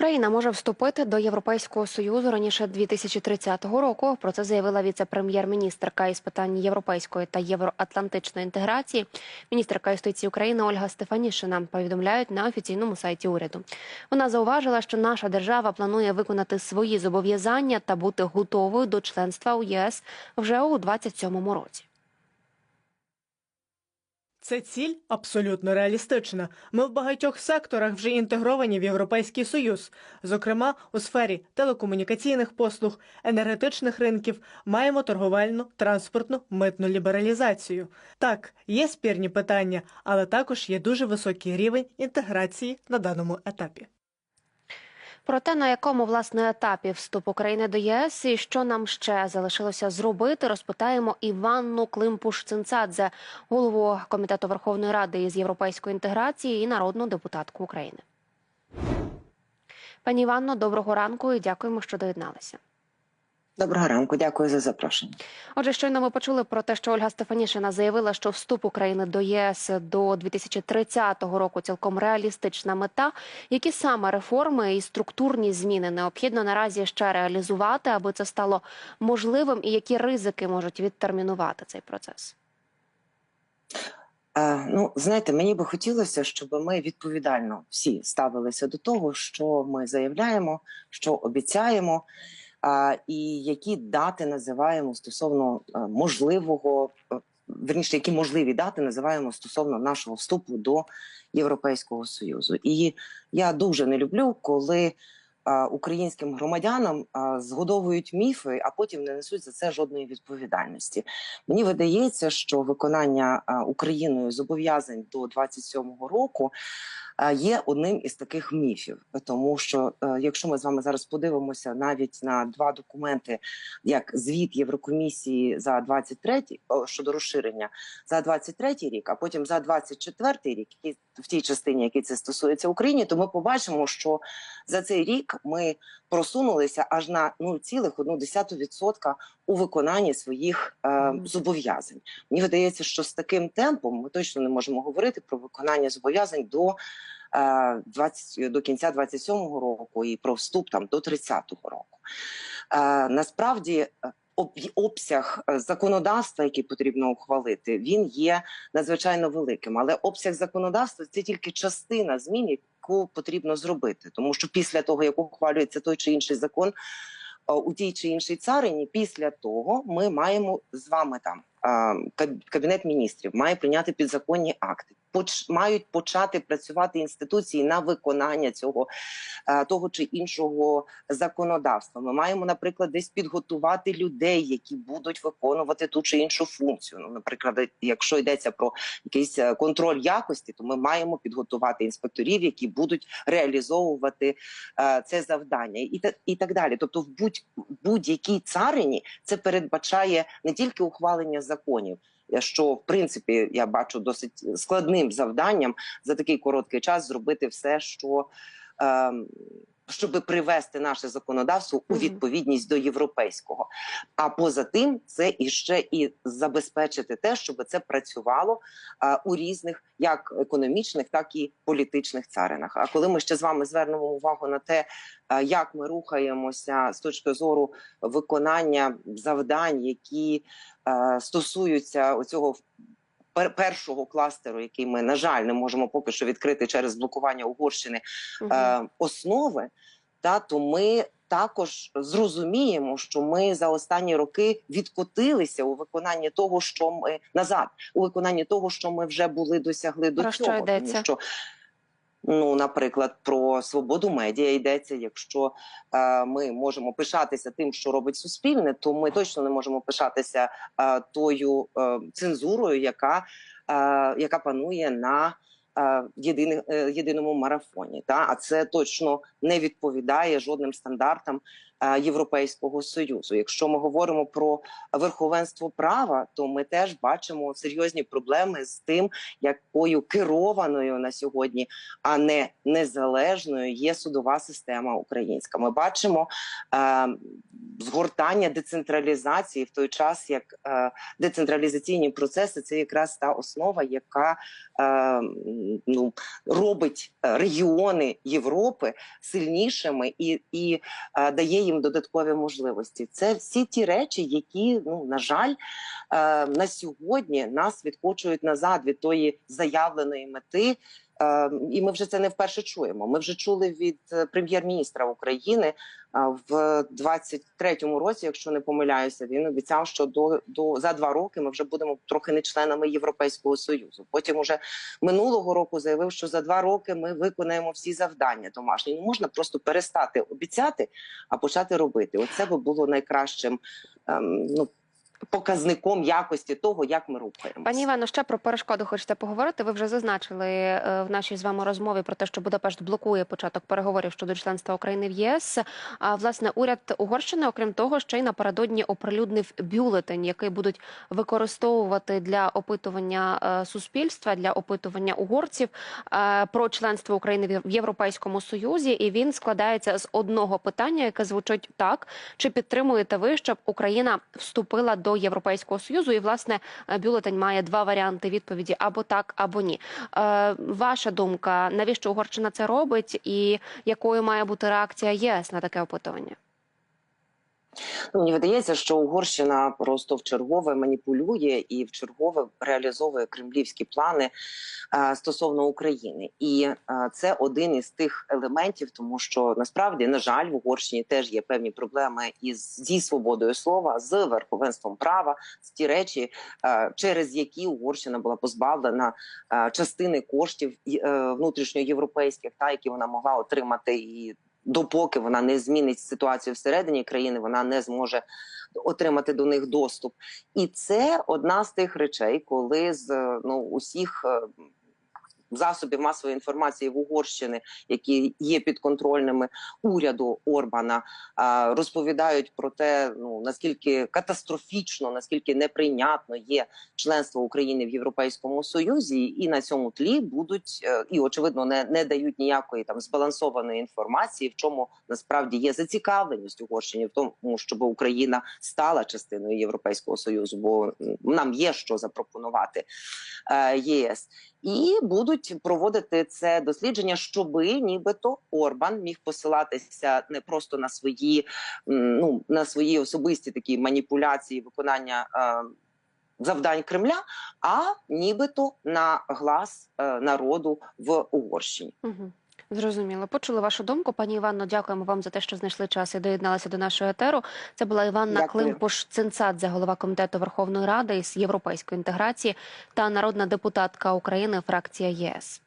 Україна може вступити до Європейського союзу раніше 2030 року. Про це заявила віце-прем'єр-міністрка із питань європейської та євроатлантичної інтеграції, міністерка юстиції України Ольга Стефанішина. Повідомляють на офіційному сайті уряду. Вона зауважила, що наша держава планує виконати свої зобов'язання та бути готовою до членства у ЄС вже у 2027 році. Це ціль абсолютно реалістична. Ми в багатьох секторах вже інтегровані в Європейський Союз. Зокрема, у сфері телекомунікаційних послуг, енергетичних ринків маємо торговельну, транспортну, митну лібералізацію. Так, є спірні питання, але також є дуже високий рівень інтеграції на даному етапі. Про те, на якому власне етапі вступ України до ЄС і що нам ще залишилося зробити, розпитаємо Іванну Климпуш-Цинцадзе, голову комітету Верховної Ради із європейської інтеграції і народну депутатку України. Пані Іванно, доброго ранку і дякуємо, що доєдналися. Доброго ранку, дякую за запрошення. Отже, щойно ми почули про те, що Ольга Стефанішина заявила, що вступ України до ЄС до 2030 року цілком реалістична мета. Які саме реформи і структурні зміни необхідно наразі ще реалізувати, аби це стало можливим, і які ризики можуть відтермінувати цей процес? Е, ну, знаєте, мені би хотілося, щоб ми відповідально всі ставилися до того, що ми заявляємо, що обіцяємо, і які дати називаємо стосовно е, можливого, е, верніше, які можливі дати називаємо стосовно нашого вступу до Європейського Союзу. І я дуже не люблю, коли е, українським громадянам згодовують міфи, а потім не несуть за це жодної відповідальності. Мені видається, що виконання Україною зобов'язань до 27-го року є одним із таких міфів, тому що е, якщо ми з вами зараз подивимося навіть на два документи, як звіт Єврокомісії за 23 о, щодо розширення за 23 рік, а потім за 24 рік, який в тій частині, який це стосується Україні, то ми побачимо, що за цей рік ми просунулися аж на 0,1% у виконанні своїх е, зобов'язань. Мені видається, що з таким темпом ми точно не можемо говорити про виконання зобов'язань до, е, 20, до кінця 27-го року і про вступ там до 30-го року. Е, насправді. е, Обсяг е, законодавства, який потрібно ухвалити, він є надзвичайно великим. Але обсяг законодавства це тільки частина змін, яку потрібно зробити. Тому що після того, як ухвалюється той чи інший закон е, у тій чи іншій царині, після того ми маємо з вами там е, кабінет міністрів має прийняти підзаконні акти. Поч мають почати працювати інституції на виконання цього е, того чи іншого законодавства. Ми маємо, наприклад, десь підготувати людей, які будуть виконувати ту чи іншу функцію. Ну, наприклад, якщо йдеться про якийсь е, контроль якості, то ми маємо підготувати інспекторів, які будуть реалізовувати е, це завдання, і та і так далі. Тобто, в будь будь-якій царині це передбачає не тільки ухвалення законів. Що в принципі я бачу досить складним завданням за такий короткий час зробити все, що щоб привести наше законодавство у відповідність до європейського. А поза тим, це іще і забезпечити те, щоб це працювало у різних як економічних, так і політичних царинах. А коли ми ще з вами звернемо увагу на те, як ми рухаємося з точки зору виконання завдань, які е, стосуються оцього першого кластеру, який ми на жаль не можемо поки що відкрити через блокування Угорщини угу. е, основи, та то ми також зрозуміємо, що ми за останні роки відкотилися у виконанні того, що ми назад, у виконанні того, що ми вже були досягли до Про що цього. йдеться? Тому що Ну, наприклад, про свободу медіа йдеться. Якщо е, ми можемо пишатися тим, що робить суспільне, то ми точно не можемо пишатися е, тою е, цензурою, яка, е, яка панує на е, єдиних, е, єдиному марафоні. Та? А це точно не відповідає жодним стандартам Європейського союзу. Якщо ми говоримо про верховенство права, то ми теж бачимо серйозні проблеми з тим, якою керованою на сьогодні, а не незалежною є судова система українська. Ми бачимо е, згортання децентралізації в той час, як е, децентралізаційні процеси це якраз та основа, яка е, ну робить е, регіони Європи сильнішими і, і е, дає їм додаткові можливості. Це всі ті речі, які ну на жаль е, на сьогодні нас відкочують назад від тої заявленої мети. Е, І ми вже це не вперше чуємо. Ми вже чули від е, прем'єр-міністра України е, в 23-му році, якщо не помиляюся, він обіцяв, що до, до за два роки ми вже будемо трохи не членами Європейського союзу. Потім уже минулого року заявив, що за два роки ми виконаємо всі завдання домашні. Не можна просто перестати обіцяти, а почати робити. Оце би було найкращим ем, ну показником якості того, як ми рухаємося. Пані Івано, ще про перешкоди хочете поговорити. Ви вже зазначили е, в нашій з вами розмові про те, що Будапешт блокує початок переговорів щодо членства України в ЄС. А власне уряд Угорщини, окрім того, ще й напередодні оприлюднив бюлетень, який будуть використовувати для опитування е, суспільства, для опитування угорців е, про членство України в Європейському Союзі. І він складається з одного питання, яке звучить так: чи підтримуєте ви, щоб Україна вступила до Європейського Союзу? І власне е, бюлетень має два варіанти відповіді: або так, або ні. Е, ваша думка, навіщо Угорщина це робить, і якою має бути реакція ЄС на таке опитування? Ну, мені видається, що Угорщина просто в чергове маніпулює і в чергове реалізовує кремлівські плани е, стосовно України, і е, це один із тих елементів, тому що насправді, на жаль, в Угорщині теж є певні проблеми із зі свободою слова, з верховенством права, з ті речі, е, через які Угорщина була позбавлена е, частини коштів е, внутрішньоєвропейських, та які вона могла отримати і допоки вона не змінить ситуацію всередині країни, вона не зможе отримати до них доступ. І це одна з тих речей, коли з ну усіх. Е, Засобів масової інформації в Угорщини, які є підконтрольними уряду Орбана, розповідають про те, ну наскільки катастрофічно, наскільки неприйнятно є членство України в Європейському Союзі, і на цьому тлі будуть е, і очевидно не, не дають ніякої там збалансованої інформації, в чому насправді є зацікавленість Угорщині в тому, щоб Україна стала частиною Європейського союзу, бо нам є що запропонувати е, ЄС, і будуть проводити це дослідження, щоби нібито Орбан міг посилатися не просто на свої ну на свої особисті такі маніпуляції виконання. Е, Завдань Кремля, а нібито на глас е, народу в Угорщині. Угу. Зрозуміло. Почули вашу думку. Пані Іванно, дякуємо вам за те, що знайшли час і доєдналися до нашого етеру. Це була Іванна Климпуш-Цинцадзе, голова комітету Верховної Ради із європейської інтеграції та народна депутатка України, фракція ЄС.